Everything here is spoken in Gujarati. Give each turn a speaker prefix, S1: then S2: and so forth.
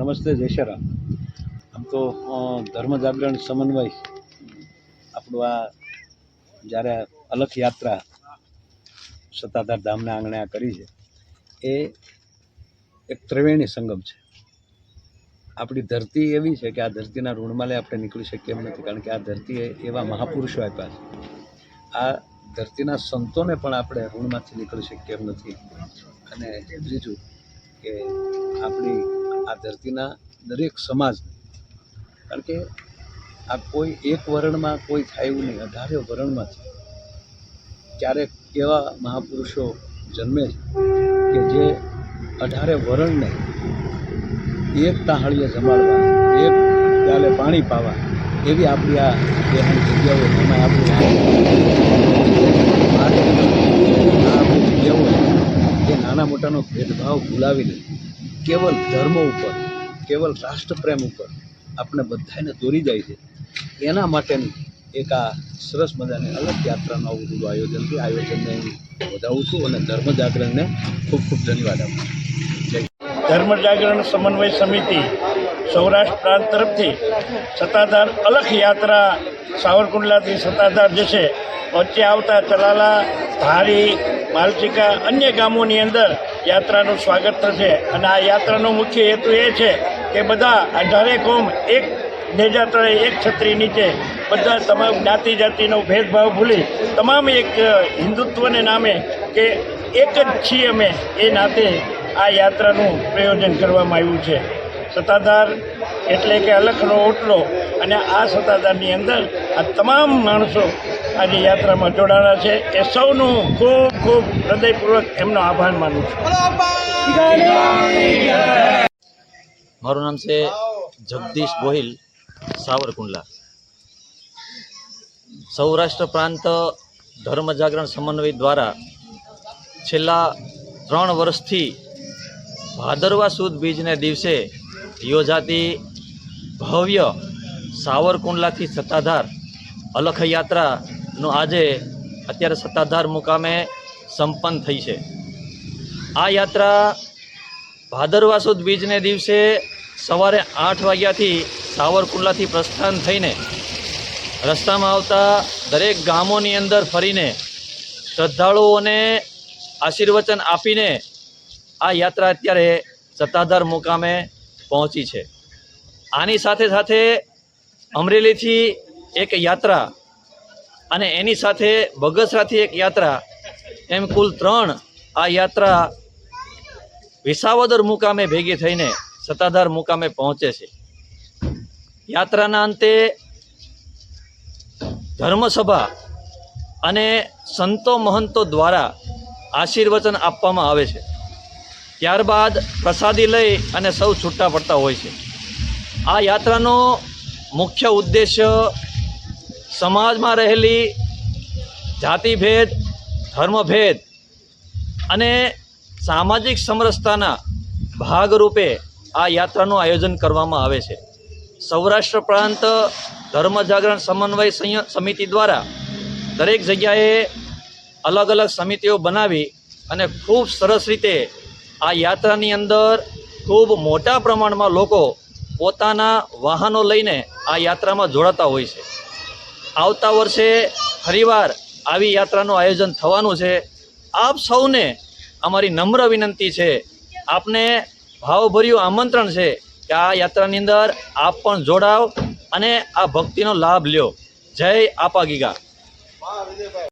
S1: નમસ્તે જયશરામ આમ તો ધર્મ જાગરણ સમન્વય, આપણું આ જ્યારે અલખ યાત્રા સત્તાધાર ધામના આંગણે આ કરી છે, એ એક ત્રિવેણી સંગમ છે. આપણી ધરતી એવી છે કે આ ધરતીના ઋણમાલે આપણે નીકળી શકીએ એમ નથી, કારણ કે આ ધરતીએ એવા મહાપુરુષો આપ્યા છે. આ ધરતીના સંતોને પણ આપણે ઋણમાંથી નીકળી શકીએ એમ નથી. અને ત્રીજું કે આપણી આ ધરતીના દરેક સમાજ કારણ કે આ કોઈ એક વર્ણમાં કોઈ થાય એવું નહીં. અઢારે વર્ણમાં છે ક્યારેક એવા મહાપુરુષો જન્મે છે કે જે અઢારે વર્ણને એક તાહળીએ જમાડવા એક ગાલે પાણી પાવા એવી આપણી આ દેહની જગ્યાઓ એમાં આપણી આ જગ્યાઓ એ નાના મોટાનો ભેદભાવ ભૂલાવીને કેવલ ધર્મ ઉપર, કેવલ રાષ્ટ્રપ્રેમ ઉપર આપણે બધાને દોરી જાય છે. એના માટેનું એક આ સરસ મજાની અલગ યાત્રાનું આવું બધું આયોજન છે. આયોજનને વધાવું છું અને ધર્મ જાગરણને ખૂબ ખૂબ ધન્યવાદ આપું છું.
S2: ધર્મ જાગરણ સમન્વય સમિતિ સૌરાષ્ટ્ર પ્રાંત તરફથી સત્તાધાર અલખ યાત્રા સાવરકુંડલાથી સત્તાધાર જશે વચ્ચે આવતા ચલાલા, ધારી માલચીકા અન્ય ગામોની અંદર યાત્રાનું સ્વાગત થશે. અને આ યાત્રાનો મુખ્ય હેતુ એ છે કે બધા અઢારે કોમ એક નેજા તળે એક છત્રી નીચે બધા તમામ જ્ઞાતિ જાતિનો ભેદભાવ ભૂલી તમામ એક હિન્દુત્વને નામે કે એક જ છીએ અમે એ નાતે આ યાત્રાનું પ્રયોજન કરવામાં આવ્યું છે. સત્તાધાર એટલે કે અલખનો ઓટલો. અને આ સત્તાધારની અંદર આ તમામ માણસો આજે યાત્રામાં જોડાણા છે. એ સૌનું ખૂબ ખૂબ હૃદયપૂર્વક એમનો આભાર માનું છું.
S3: મારું નામ છે જગદીશ ગોહિલ સાવરકુંડલા. સૌરાષ્ટ્ર પ્રાંત ધર્મ જાગરણ સમન્વય દ્વારા છેલ્લા ત્રણ વર્ષથી ભાદરવા સુદ બીજને દિવસે યોજાતી ભવ્ય સાવરકુંડલાથી સત્તાધાર અલખ યાત્રાનું આજે અત્યારે સત્તાધાર મુકામે સંપન્ન થઈ છે. આ યાત્રા ભાદરવા સુદ બીજને દિવસે સવારે આઠ વાગ્યાથી સાવરકુંડલાથી પ્રસ્થાન થઈને રસ્તામાં આવતા દરેક ગામોની અંદર ફરીને શ્રદ્ધાળુઓને આશીર્વચન આપીને આ યાત્રા અત્યારે સત્તાધાર મુકામે પહોંચી છે. આની સાથે સાથે અમરેલીથી એક યાત્રા અને એની સાથે બગસરાથી એક યાત્રા, એમ કુલ ત્રણ આ યાત્રા વિસાવદર મુકામે ભેગી થઈને સત્તાધાર મુકામે પહોંચે છે. યાત્રાના અંતે ધર્મસભા અને સંતો મહંતો દ્વારા આશીર્વચન આપવામાં આવે છે. ત્યારબાદ પ્રસાદી લઈ અને સૌ છૂટા પડતા હોય છે. આ યાત્રાનો મુખ્ય ઉદ્દેશ્ય સમાજમાં રહેલી જાતિભેદ, ધર્મભેદ અને સામાજિક સમરસતાના ભાગરૂપે આ યાત્રાનું આયોજન કરવામાં આવે છે. સૌરાષ્ટ્ર પ્રાંત ધર્મ જાગરણ સમન્વય સમિતિ દ્વારા દરેક જગ્યાએ અલગ અલગ સમિતિઓ બનાવી અને ખૂબ સરસ રીતે આ યાત્રાની અંદર ખૂબ મોટા પ્રમાણમાં લોકો પોતાના વાહનો લઈને આ યાત્રામાં જોડાતા હોય છે. આવતા વર્ષે ફરીવાર આવી યાત્રાનું આયોજન થવાનું છે. આપ સૌને અમારી નમ્ર વિનંતી છે. આપને ભાવભર્યું આમંત્રણ છે કે આ યાત્રાની અંદર આપ પણ જોડાવ અને આ ભક્તિનો લાભ લ્યો. જય આપા ગીગા.